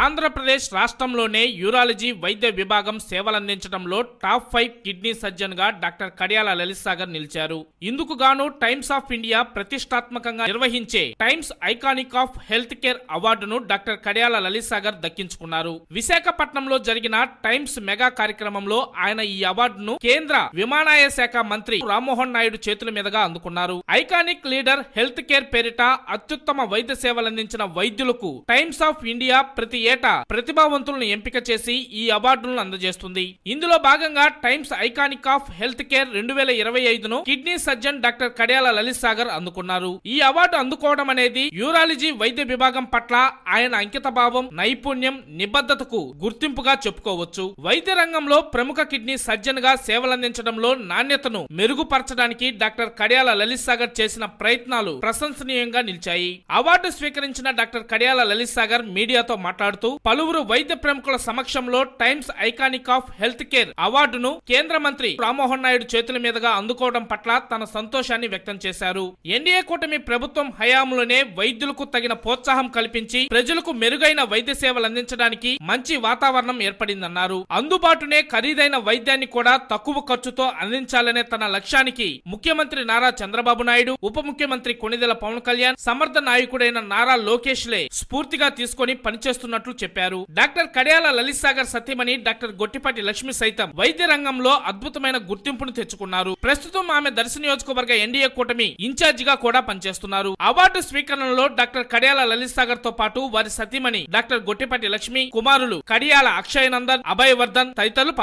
ఆంధ్రప్రదేశ్ రాష్ట్రంలోనే యూరాలజీ వైద్య విభాగం సేవలందించడంలో టాప్ ఫైవ్ కిడ్నీ సర్జన్గా డాక్టర్ కడియాల లలిత్ సాగర్ నిలిచారు. ఇందుకు గాను టైమ్స్ ఆఫ్ ఇండియా ప్రతిష్టాత్మకంగా నిర్వహించే Times iconic of health care అవార్డును డాక్టర్ కడియాల లలిత్ సాగర్ దక్కించుకున్నారు. విశాఖపట్నంలో జరిగిన టైమ్స్ మెగా కార్యక్రమంలో ఆయన ఈ అవార్డును కేంద్ర విమానాయ శాఖ మంత్రి రామ్మోహన్ నాయుడు చేతుల మీదుగా అందుకున్నారు. ఐకానిక్ లీడర్ హెల్త్ కేర్ పేరిట అత్యుత్తమ వైద్య సేవలందించిన వైద్యులకు టైమ్స్ ఆఫ్ ఇండియా ప్రతి ఏటా ప్రతిభావంతులను ఎంపిక చేసి ఈ అవార్డులను అందజేస్తుంది. ఇందులో భాగంగా Times iconic of health care రెండు వేల ఇరవై ఐదును kidney surgeon doctor Kadiyala Lalith Sagar అందుకున్నారు. ఈ అవార్డు అందుకోవడం అనేది యూరాలజీ వైద్య విభాగం పట్ల ఆయన అంకిత భావం నైపుణ్యం నిబద్ధతకు గుర్తింపుగా చెప్పుకోవచ్చు. వైద్య రంగంలో ప్రముఖ కిడ్నీ సర్జన్గా సేవలందించడంలో నాణ్యతను మెరుగుపరచడానికి డాక్టర్ కడియాల లలిత్ సాగర్ చేసిన ప్రయత్నాలు ప్రశంసనీయంగా నిలిచాయి. అవార్డు స్వీకరించిన డాక్టర్ కడియాల లలిత్ సాగర్ మీడియాతో మాట్లాడుతూ పలువురు వైద్య ప్రముఖుల సమక్షంలో Times iconic of health care అవార్డును కేంద్ర మంత్రి రామ్మోహన్ నాయుడు చేతుల మీదుగా అందుకోవడం పట్ల తన సంతోషాన్ని వ్యక్తం చేశారు. ఎన్డీఏ కూటమి ప్రభుత్వం హయాంలోనే వైద్యులకు తగిన ప్రోత్సాహం కల్పించి ప్రజలకు మెరుగైన వైద్య సేవలు అందించడానికి మంచి వాతావరణం ఏర్పడిందన్నారు. అందుబాటునే ఖరీదైన వైద్యాన్ని కూడా తక్కువ ఖర్చుతో అందించాలనే తన లక్ష్యానికి ముఖ్యమంత్రి నారా చంద్రబాబు నాయుడు ఉప ముఖ్యమంత్రి కొణిదెల పవన్ కళ్యాణ్ సమర్థ నాయకుడైన నారా లోకేష్ లే స్ఫూర్తిగా తీసుకొని చేస్తున్నట్లు చెప్పారు. డాక్టర్ కడియాల లలిత్ సాగర్ సత్యమణి డాక్టర్ గొట్టిపాటి లక్ష్మి సైతం వైద్య రంగంలో అద్భుతమైన గుర్తింపును తెచ్చుకున్నారు. ప్రస్తుతం ఆమె దర్శ నియోజకవర్గ ఎన్డీఏ కూటమి ఇన్ఛార్జిగా కూడా పనిచేస్తున్నారు. అవార్డు స్వీకరణలో డాక్టర్ కడియాల లలిత్ సాగర్తో పాటు వారి సతీమణి డాక్టర్ గొట్టిపాటి లక్ష్మి కుమారులు కడియాల అక్షయ్ నందన్ అభయ్ తదితరులు